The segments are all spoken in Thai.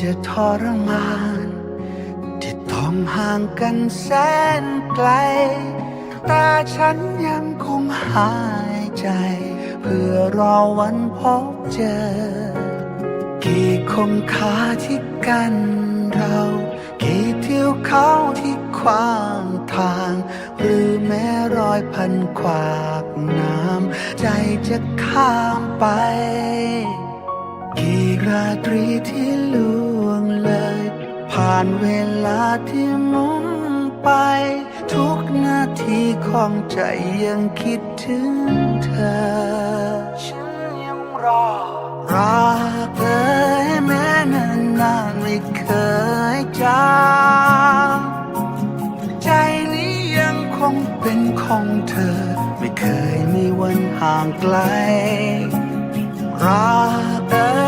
จะทรมาน ที่ต้องห่างกันแสนไกล แต่ฉันยังคงหายใจ เพื่อรอวันพบเจอ กี่คมขาที่กันเรา กี่เทิวเขาที่ขวางทาง หรือแม้รอยพันขวากน้ำ ใจจะข้ามไป กี่ราตรีที่ล่วงเลย ผ่านเวลาที่หมุนไป ทุกนาทีของใจยังคิดถึงเธอ ฉันยังรอ รักเธอแม้นานนานๆไม่เคยจางใจนี้ยังคงเป็นของเธอ ไม่เคยมีวันห่างไกล รักเอ่ยเมื่อ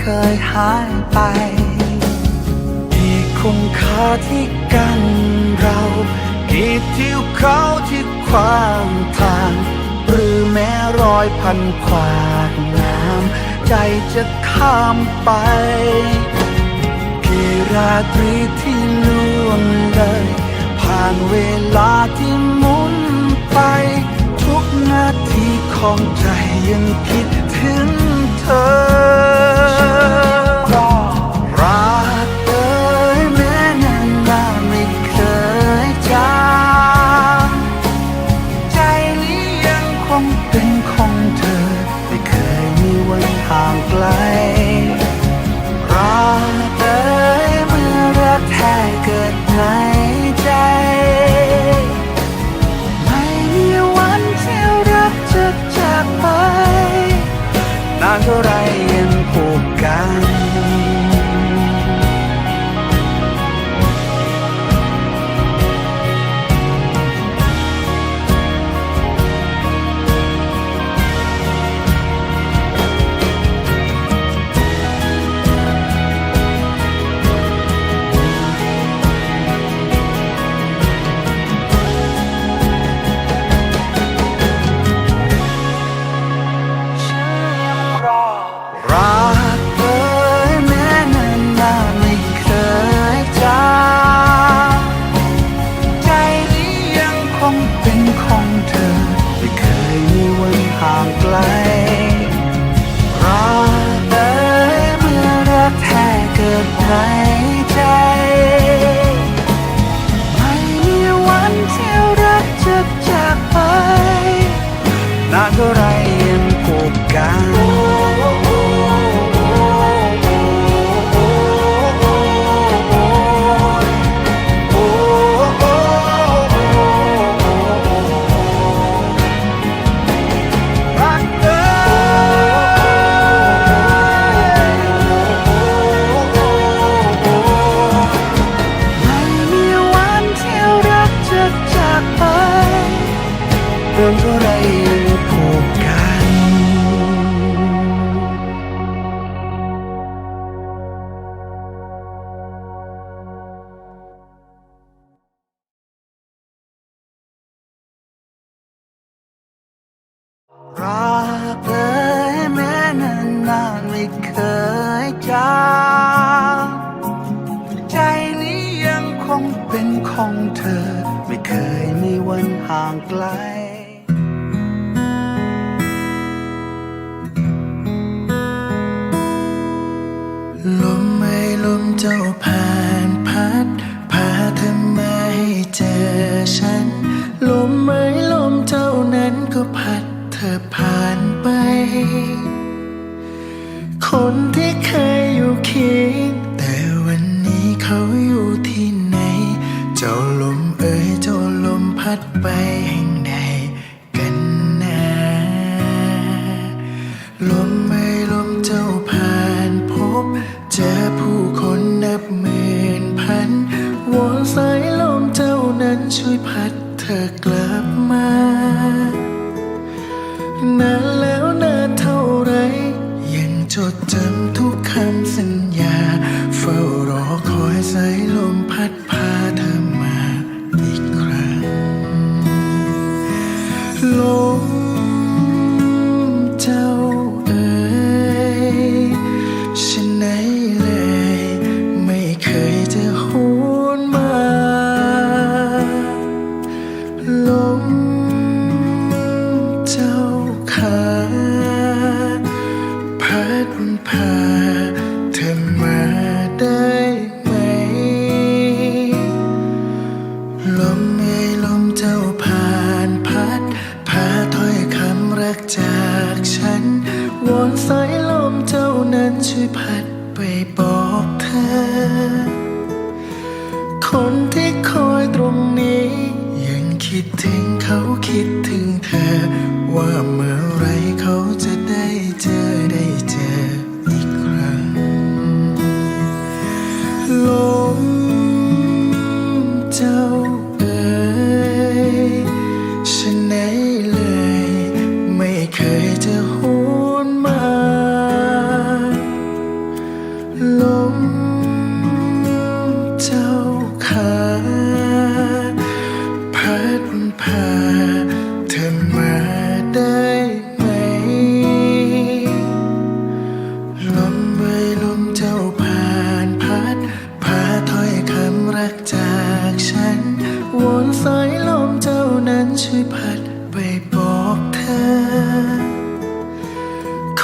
เคยหายไป กี่คงคาที่กันเรา กี่ทิวเขาที่ขวางทาง หรือแม้รอยพันขวากน้ำใจจะข้ามไป กี่ราตรีที่ล่วงเลย ผ่านเวลาที่หมุนไป ทุกนาทีของใจยังคิด เรักเลยแม้นานนานไม่เคยจางใจนี้ยังคงเป็นของเธอ ไม่เคยมีวันห่างไกลลมไม่ลมเจ้าผ่านพัดพาเธอมาให้เจอฉัน ลมไม่ลมเจ้านั้นก็ผ่าน ไป คนที่เคยอยู่เคียงแต่วันนี้เขาอยู่ที่ไหน เจ้าลมเอ่ยเจ้าลมพัดไปแห่งใดกันนะลมไม่ลมเจ้าผ่านพบ เจอผู้คนนับหมื่นพันวอนสายลมเจ้านั้นช่วยพัดเธอกลับมา คอ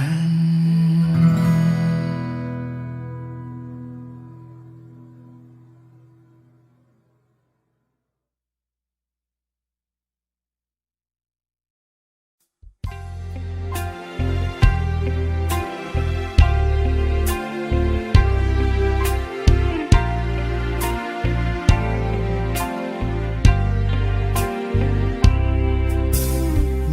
ง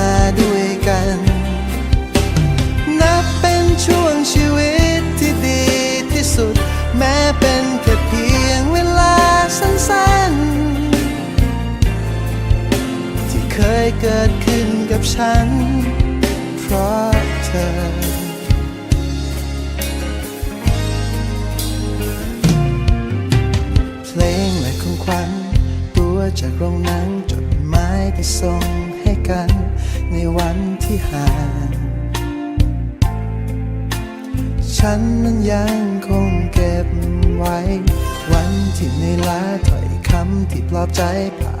า เกิดขึ้นกับฉัน เพราะเธอ เพลงและของขวัญตัวจากโรงหนังจดหมายที่ส่งให้กันในวันที่ห่างฉันนั้นยังคงเก็บไว้ วันที่ในลาถ้อยคำที่ปลอบใจภา